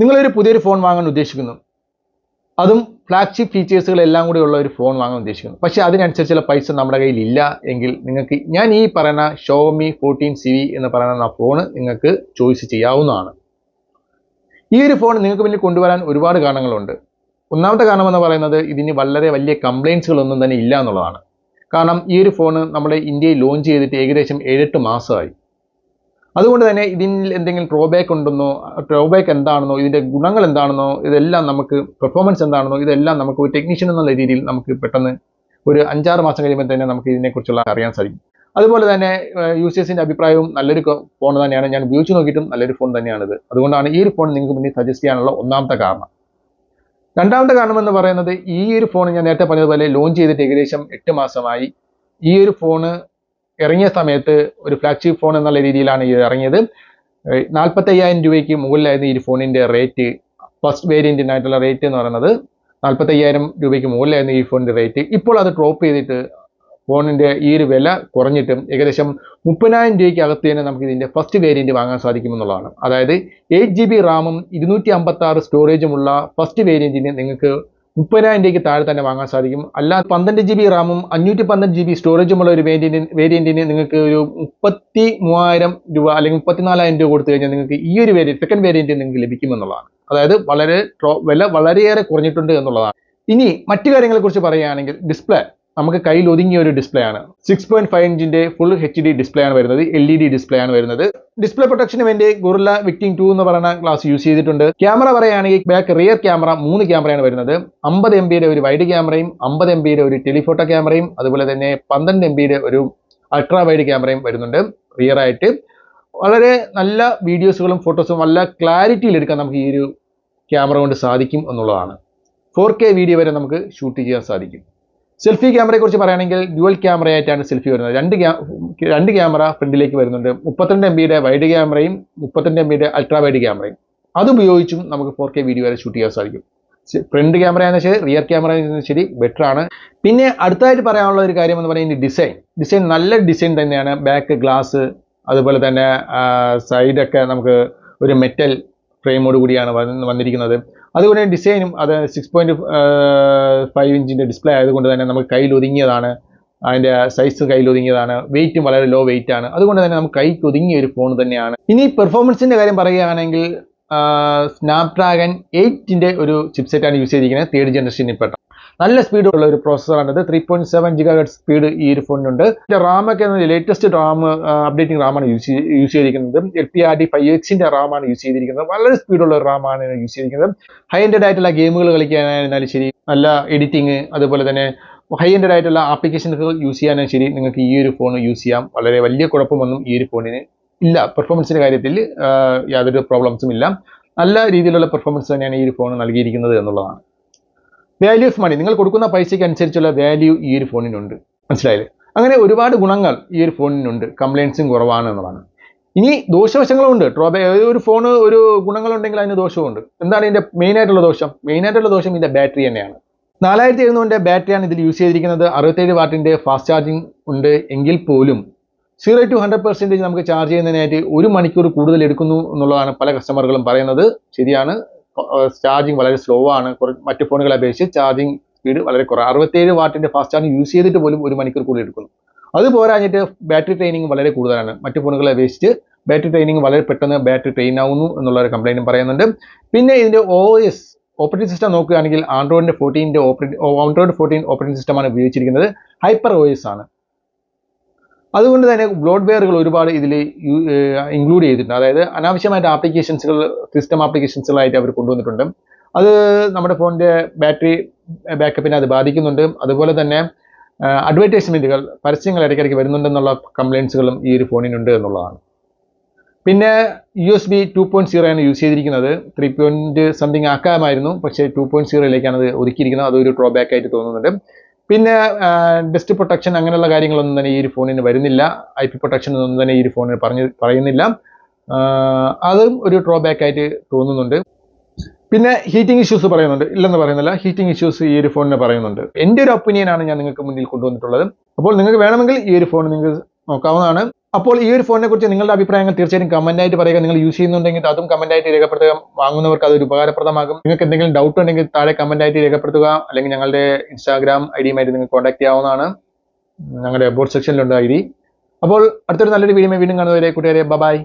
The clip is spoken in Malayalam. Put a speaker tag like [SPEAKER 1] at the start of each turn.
[SPEAKER 1] നിങ്ങളൊരു പുതിയൊരു ഫോൺ വാങ്ങാൻ ഉദ്ദേശിക്കുന്നു. അതും ഫ്ലാഗ്ഷിപ്പ് ഫീച്ചേഴ്സുകളെല്ലാം കൂടി ഉള്ള ഒരു ഫോൺ വാങ്ങാൻ ഉദ്ദേശിക്കുന്നു. പക്ഷേ അതിനനുസരിച്ചുള്ള പൈസ നമ്മുടെ കയ്യിൽ ഇല്ല എങ്കിൽ നിങ്ങൾക്ക് ഞാൻ ഈ പറയുന്ന ഷോമി ഫോർട്ടീൻ സി വി എന്ന് പറയുന്ന ഫോൺ നിങ്ങൾക്ക് ചോയ്സ് ചെയ്യാവുന്നതാണ്. ഈ ഒരു ഫോൺ നിങ്ങൾക്ക് മുന്നിൽ കൊണ്ടുവരാൻ ഒരുപാട് കാരണങ്ങളുണ്ട്. ഒന്നാമത്തെ കാരണം എന്ന് പറയുന്നത് ഇതിന് വളരെ വലിയ കംപ്ലയിൻസുകളൊന്നും തന്നെ ഇല്ല എന്നുള്ളതാണ്. കാരണം ഈ ഒരു ഫോൺ നമ്മുടെ ഇന്ത്യയിൽ ലോഞ്ച് ചെയ്തിട്ട് ഏകദേശം ഏഴെട്ട് മാസമായി. അതുകൊണ്ട് തന്നെ ഇതിൽ എന്തെങ്കിലും ഡ്രോബാക്ക് ഉണ്ടെന്നോ ഡ്രോബാക്ക് എന്താണെന്നോ ഇതിന്റെ ഗുണങ്ങൾ എന്താണെന്നോ ഇതെല്ലാം നമുക്ക് പെർഫോമൻസ് എന്താണെന്നോ ഇതെല്ലാം നമുക്ക് ഒരു ടെക്നീഷ്യൻ എന്നുള്ള രീതിയിൽ നമുക്ക് പെട്ടെന്ന് ഒരു അഞ്ചാറ് മാസം കഴിയുമ്പോൾ തന്നെ നമുക്ക് ഇതിനെക്കുറിച്ചുള്ള അറിയാൻ സാധിക്കും. അതുപോലെ തന്നെ യൂസേഴ്സിന്റെ അഭിപ്രായവും നല്ലൊരു ഫോൺ തന്നെയാണ്. ഞാൻ ഉപയോഗിച്ച് നോക്കിയിട്ടും നല്ലൊരു ഫോൺ തന്നെയാണിത്. അതുകൊണ്ടാണ് ഈ ഒരു ഫോൺ നിങ്ങൾക്ക് മുന്നിൽ സജസ്റ്റ് ചെയ്യാനുള്ള ഒന്നാമത്തെ കാരണം. രണ്ടാമത്തെ കാരണം എന്ന് പറയുന്നത് ഈ ഒരു ഫോൺ ഞാൻ നേരത്തെ പറഞ്ഞതുപോലെ ലോഞ്ച് ചെയ്തിട്ട് ഏകദേശം എട്ട് മാസമായി. ഈ ഒരു ഫോണ് ഇറങ്ങിയ സമയത്ത് ഒരു ഫ്ലാഗ്ഷിപ്പ് ഫോൺ എന്നുള്ള രീതിയിലാണ് ഇത് ഇറങ്ങിയത്. നാൽപ്പത്തി അയ്യായിരം രൂപയ്ക്ക് മുകളിലായിരുന്നു ഈ ഫോണിന്റെ റേറ്റ് ഫസ്റ്റ് വേരിയന്റിനായിട്ടുള്ള റേറ്റ് എന്ന് പറയുന്നത് നാൽപ്പത്തി അയ്യായിരം രൂപയ്ക്ക് മുകളിലായിരുന്നു ഈ ഫോണിന്റെ റേറ്റ് ഇപ്പോൾ അത് ഡ്രോപ്പ് ചെയ്തിട്ട് ഫോണിന്റെ ഈ ഒരു വില കുറഞ്ഞിട്ടും ഏകദേശം മുപ്പതിനായിരം രൂപയ്ക്ക് അകത്ത് തന്നെ നമുക്ക് ഇതിന്റെ ഫസ്റ്റ് വേരിയന്റ് വാങ്ങാൻ സാധിക്കുമെന്നുള്ളതാണ്. അതായത് എയ്റ്റ് ജി ബി റാമും ഇരുന്നൂറ്റി അമ്പത്താറ് സ്റ്റോറേജുമുള്ള ഫസ്റ്റ് വേരിയന്റിന് നിങ്ങൾക്ക് മുപ്പതിനായിരം രൂപയ്ക്ക് താഴെ തന്നെ വാങ്ങാൻ സാധിക്കും. അല്ല പന്ത്രണ്ട് ജി ബി റാമും അഞ്ഞൂറ്റി പന്ത്രണ്ട് ജി ബി സ്റ്റോറേജുമുള്ള ഒരു വേരിയന്റിന് വേരിയന്റിന് നിങ്ങൾക്ക് ഒരു മുപ്പത്തി മൂവായിരം രൂപ അല്ലെങ്കിൽ മുപ്പത്തിനാലായിരം രൂപ കൊടുത്തു കഴിഞ്ഞാൽ നിങ്ങൾക്ക് ഈ ഒരു വേരിയന്റ് സെക്കൻഡ് വേരിയന്റ് നിങ്ങൾക്ക് ലഭിക്കുമെന്നുള്ളതാണ്. അതായത് വളരെ വില വളരെയേറെ കുറഞ്ഞിട്ടുണ്ട് എന്നുള്ളതാണ്. ഇനി മറ്റു കാര്യങ്ങളെക്കുറിച്ച് പറയുകയാണെങ്കിൽ ഡിസ്പ്ലേ നമുക്ക് കയ്യിൽ ഒതുങ്ങിയ ഒരു ഡിസ്പ്ലേ ആണ്. സിക്സ് പോയിന്റ് ഫൈവ് ഇഞ്ചിന്റെ ഫുൾ എച്ച് ഡി ഡിസ്പ്ലേ ആണ് വരുന്നത്. എൽ ഇ ഡി ഡിസ്പ്ലേ ആണ് വരുന്നത്. ഡിസ്പ്ലേ പ്രൊട്ടക്ഷന് വേണ്ടി ഗുറില്ല വിക്ടിം ടു എന്ന് പറയുന്ന ഗ്ലാസ് യൂസ് ചെയ്തിട്ടുണ്ട്. ക്യാമറ പറയുകയാണെങ്കിൽ ബാക്ക് റിയർ ക്യാമറ മൂന്ന് ക്യാമറയാണ് വരുന്നത്. അമ്പത് എം ബിയുടെ ഒരു വൈഡ് ക്യാമറയും അമ്പത് എം ബിയുടെ ഒരു ടെലിഫോട്ടോ ക്യാമറയും അതുപോലെ തന്നെ പന്ത്രണ്ട് എം ബിയുടെ ഒരു അൾട്രാ വൈഡ് ക്യാമറയും വരുന്നുണ്ട് റിയർ ആയിട്ട്. വളരെ നല്ല വീഡിയോസുകളും ഫോട്ടോസും നല്ല ക്ലാരിറ്റിയിൽ എടുക്കാൻ നമുക്ക് ഈ ഒരു ക്യാമറ കൊണ്ട് സാധിക്കും എന്നുള്ളതാണ്. ഫോർ വീഡിയോ വരെ നമുക്ക് ഷൂട്ട് ചെയ്യാൻ സാധിക്കും. സെൽഫി ക്യാമറയെ കുറിച്ച് പറയുകയാണെങ്കിൽ ഡ്യുവൽ ക്യാമറ ആയിട്ടാണ് സെൽഫി വരുന്നത്. രണ്ട് ക്യാ രണ്ട് ക്യാമറ ഫ്രണ്ടിലേക്ക് വരുന്നുണ്ട്. മുപ്പത്തിരണ്ട് എം ബിയുടെ വൈഡ് ക്യാമറയും മുപ്പത്തിരണ്ട് എം ബിയുടെ അൾട്രാ വൈഡ് ക്യാമറയും അതുപയോഗിച്ചും നമുക്ക് ഫോർ കെ വീഡിയോ വരെ ഷൂട്ട് ചെയ്യാൻ സാധിക്കും. ഫ്രണ്ട് ക്യാമറ ആണെന്ന് ശരി റിയർ ക്യാമറ ആണെന്ന് ശരി ബെറ്റർ ആണ്. പിന്നെ അടുത്തായിട്ട് പറയാനുള്ള ഒരു കാര്യം എന്ന് പറയുന്നത് ഡിസൈൻ ഡിസൈൻ നല്ല ഡിസൈൻ തന്നെയാണ്. ബാക്ക് ഗ്ലാസ് അതുപോലെ തന്നെ സൈഡൊക്കെ നമുക്ക് ഒരു മെറ്റൽ ഫ്രെയിമോട് കൂടിയാണ് വന്ന് വന്നിരിക്കുന്നത്. അതുകൊണ്ട് ഡിസൈനും അത് സിക്സ് പോയിന്റ് ഫൈവ് ഇഞ്ചിന്റെ ഡിസ്പ്ലേ ആയതുകൊണ്ട് തന്നെ നമുക്ക് കയ്യിൽ ഒതുങ്ങിയതാണ്. അതിന്റെ സൈസ് കയ്യിൽ ഒതുങ്ങിയതാണ്. വെയിറ്റും വളരെ ലോ വെയിറ്റ് ആണ്. അതുകൊണ്ട് തന്നെ നമുക്ക് കൈക്ക് ഒതുങ്ങിയ ഒരു ഫോൺ തന്നെയാണ്. ഇനി പെർഫോമൻസിന്റെ കാര്യം പറയുകയാണെങ്കിൽ സ്നാപ്ഡ്രാഗൺ എയ്റ്റിന്റെ ഒരു ചിപ്സെറ്റാണ് യൂസ് ചെയ്തിരിക്കുന്നത്. തേർഡ് ജനറേഷനിൽ പെട്ട നല്ല സ്പീഡ് ഉള്ള ഒരു പ്രോസസ്സറാണിത് three point seven giga speed ഈ ഒരു ഫോണിനുണ്ട് റാമൊക്കെ ലേറ്റസ്റ്റ് റാം അപ്ഡേറ്റിംഗ് റാമാണ് യൂസ് യൂസ് ചെയ്തിരിക്കുന്നത്. L P R D five എക്സിന്റെ റാമാണ് യൂസ് ചെയ്തിരിക്കുന്നത്. വളരെ സ്പീഡുള്ള ഒരു റാമാണ് യൂസ് ചെയ്തിരിക്കുന്നത്. ഹൈ എൻഡഡ് ആയിട്ടുള്ള ഗെയിമുകൾ കളിക്കാനായിരുന്നാലും ശരി നല്ല എഡിറ്റിംഗ് അതുപോലെ തന്നെ ഹൈ എൻഡഡ് ആയിട്ടുള്ള ആപ്ലിക്കേഷനുകൾ യൂസ് ചെയ്യാനും ശരി നിങ്ങൾക്ക് ഈ ഒരു ഫോൺ യൂസ് ചെയ്യാം. വളരെ വലിയ കുഴപ്പമൊന്നും ഈ ഒരു ഫോണിന് ഇല്ല. പെർഫോമൻസിന്റെ കാര്യത്തിൽ യാതൊരു പ്രോബ്ലംസും ഇല്ല. നല്ല രീതിയിലുള്ള പെർഫോമൻസ് തന്നെയാണ് ഈ ഒരു ഫോൺ നൽകിയിരിക്കുന്നത് എന്നുള്ളതാണ്. വാല്യൂ ഓഫ് മണി നിങ്ങൾ കൊടുക്കുന്ന പൈസയ്ക്ക് അനുസരിച്ചുള്ള വാല്യൂ ഈ ഒരു ഫോണിനുണ്ട് മനസ്സിലായില്ലേ? അങ്ങനെ ഒരുപാട് ഗുണങ്ങൾ ഈ ഒരു ഫോണിനുണ്ട് കംപ്ലയിൻസും കുറവാണ് എന്നതാണ് ഇനി ദോഷവശങ്ങളും ഉണ്ട്. ഡ്രോബേ ഒരു ഫോൺ ഒരു ഗുണങ്ങളുണ്ടെങ്കിൽ അതിന് ദോഷമുണ്ട് എന്താണ് ഇതിന്റെ മെയിൻ ആയിട്ടുള്ള ദോഷം? മെയിൻ ആയിട്ടുള്ള ദോഷം ഇതിന്റെ ബാറ്ററി തന്നെയാണ്. നാലായിരത്തി എഴുന്നൂറിന്റെ ബാറ്ററിയാണ് ഇതിൽ യൂസ് ചെയ്തിരിക്കുന്നത്. അറുപത്തേഴ് വാട്ടിന്റെ ഫാസ്റ്റ് ചാർജിങ് ഉണ്ട് എങ്കിൽ പോലും സീറോ ടു ഹൺഡ്രഡ് പെർസെന്റേജ് നമുക്ക് ചാർജ് ചെയ്യുന്നതിനായിട്ട് ഒരു മണിക്കൂർ കൂടുതൽ എടുക്കുന്നു എന്നുള്ളതാണ് പല കസ്റ്റമറുകളും പറയുന്നത്. ശരിയാണ്. ചാർജിങ് വളരെ സ്ലോ ആണ്. മറ്റു ഫോണുകളെ അപേക്ഷിച്ച് ചാർജിങ് സ്പീഡ് വളരെ കുറവ്. അറുപത്തേഴ് വാട്ടിന്റെ ഫാസ്റ്റ് ചാർജിങ് യൂസ് ചെയ്തിട്ട് പോലും ഒരു മണിക്കൂർ കൂടുതൽ എടുക്കുന്നു. അത് പോരാഞ്ഞിട്ട് ബാറ്ററി ട്രെയിനിങ് വളരെ കൂടുതലാണ്. മറ്റു ഫോണുകളെ അപേക്ഷിച്ച് ബാറ്ററി ട്രെയിനിങ് വളരെ പെട്ടെന്ന് ബാറ്ററി ട്രെയിൻ ആവുന്നു എന്നുള്ള ഒരു കംപ്ലൈന്റും പറയുന്നുണ്ട്. പിന്നെ ഇതിന്റെ ഒ എസ് ഓപ്പറേറ്റിംഗ് സിസ്റ്റം നോക്കുകയാണെങ്കിൽ ആൻഡ്രോയിഡിന്റെ ഫോർട്ടീന്റെ ഓപ്പറേറ്റ് ആൻഡ്രോയിഡ് ഫോർട്ടീൻ ഓപ്പറേറ്റിംഗ് സിസ്റ്റമാണ് ഉപയോഗിച്ചിരിക്കുന്നത്. ഹൈപ്പർ ഒ എസ് ആണ്. അതുകൊണ്ട് തന്നെ ബ്ലോഡ്വെയറുകൾ ഒരുപാട് ഇതിൽ ഇൻക്ലൂഡ് ചെയ്തിട്ടുണ്ട്. അതായത് അനാവശ്യമായിട്ട് ആപ്ലിക്കേഷൻസുകൾ സിസ്റ്റം ആപ്ലിക്കേഷൻസുകളായിട്ട് അവർ കൊണ്ടുവന്നിട്ടുണ്ട്. അത് നമ്മുടെ ഫോണിന്റെ ബാറ്ററി ബാക്കപ്പിനെ അത് ബാധിക്കുന്നുണ്ട്. അതുപോലെ തന്നെ അഡ്വർടൈസ്മെന്റുകൾ പരസ്യങ്ങൾ ഇടയ്ക്കിടയ്ക്ക് വരുന്നുണ്ടെന്നുള്ള കംപ്ലയിൻസുകളും ഈ ഒരു ഫോണിനുണ്ട് എന്നുള്ളതാണ്. പിന്നെ U S B two point zero ആണ് യൂസ് ചെയ്തിരിക്കുന്നത്. ത്രീ പോയിന്റ് സംതിങ് ആക്കാമായിരുന്നു. പക്ഷേ ടു പോയിന്റ് സീറോയിലേക്കാണ് അത് ഒതുക്കിയിരിക്കുന്നത്. അതൊരു ഡ്രോബാക്ക് ആയിട്ട് തോന്നുന്നുണ്ട്. പിന്നെ ഡസ്റ്റ് പ്രൊട്ടക്ഷൻ അങ്ങനെയുള്ള കാര്യങ്ങളൊന്നും തന്നെ ഈ ഒരു ഫോണിന് വരുന്നില്ല. ഐ പി പ്രൊട്ടക്ഷൻ ഒന്നും തന്നെ ഈ ഒരു ഫോണിന് പറഞ്ഞ് പറയുന്നില്ല. അതും ഒരു ഡ്രോബാക്ക് ആയിട്ട് തോന്നുന്നുണ്ട്. പിന്നെ ഹീറ്റിംഗ് ഇഷ്യൂസ് പറയുന്നുണ്ട്. ഇല്ലെന്ന് പറയുന്നില്ല. ഹീറ്റിംഗ് ഇഷ്യൂസ് ഈ ഒരു ഫോണിന് പറയുന്നുണ്ട്. എന്റെ ഒരു ഒപ്പീനിയൻ ആണ് ഞാൻ നിങ്ങൾക്ക് മുന്നിൽ കൊണ്ടുവന്നിട്ടുള്ളത്. അപ്പോൾ നിങ്ങൾക്ക് വേണമെങ്കിൽ ഈ ഒരു ഫോൺ നിങ്ങൾക്ക് നോക്കാവുന്നതാണ്. അപ്പോൾ ഈ ഒരു ഫോണിനെ കുറിച്ച് നിങ്ങളുടെ അഭിപ്രായങ്ങൾ തീർച്ചയായും കമന്റ് ആയിട്ട് പറയുക. നിങ്ങൾ യൂസ് ചെയ്യുന്നുണ്ടെങ്കിൽ അതും കമന്റ് ആയിട്ട് രേഖപ്പെടുത്തുക. വാങ്ങുന്നവർക്ക് അതൊരു ഉപകാരപ്രദമാകും. നിങ്ങൾക്ക് എന്തെങ്കിലും ഡൗട്ട് ഉണ്ടെങ്കിൽ താഴെ കമന്റ് ആയിട്ട് രേഖപ്പെടുത്തുക. അല്ലെങ്കിൽ ഞങ്ങളുടെ ഇൻസ്റ്റാഗ്രാം ഐ ഡിയുമായിട്ട് നിങ്ങൾക്ക് കോൺടാക്ട് ചെയ്യാവുന്നതാണ്. ഞങ്ങളുടെ ബോർഡ് സെക്ഷനിലുണ്ട് ഐ അപ്പോൾ അടുത്തൊരു നല്ലൊരു വീഡിയോ വീണ്ടും കാണുന്നവരെ കൂട്ടുകാരെ ബൈ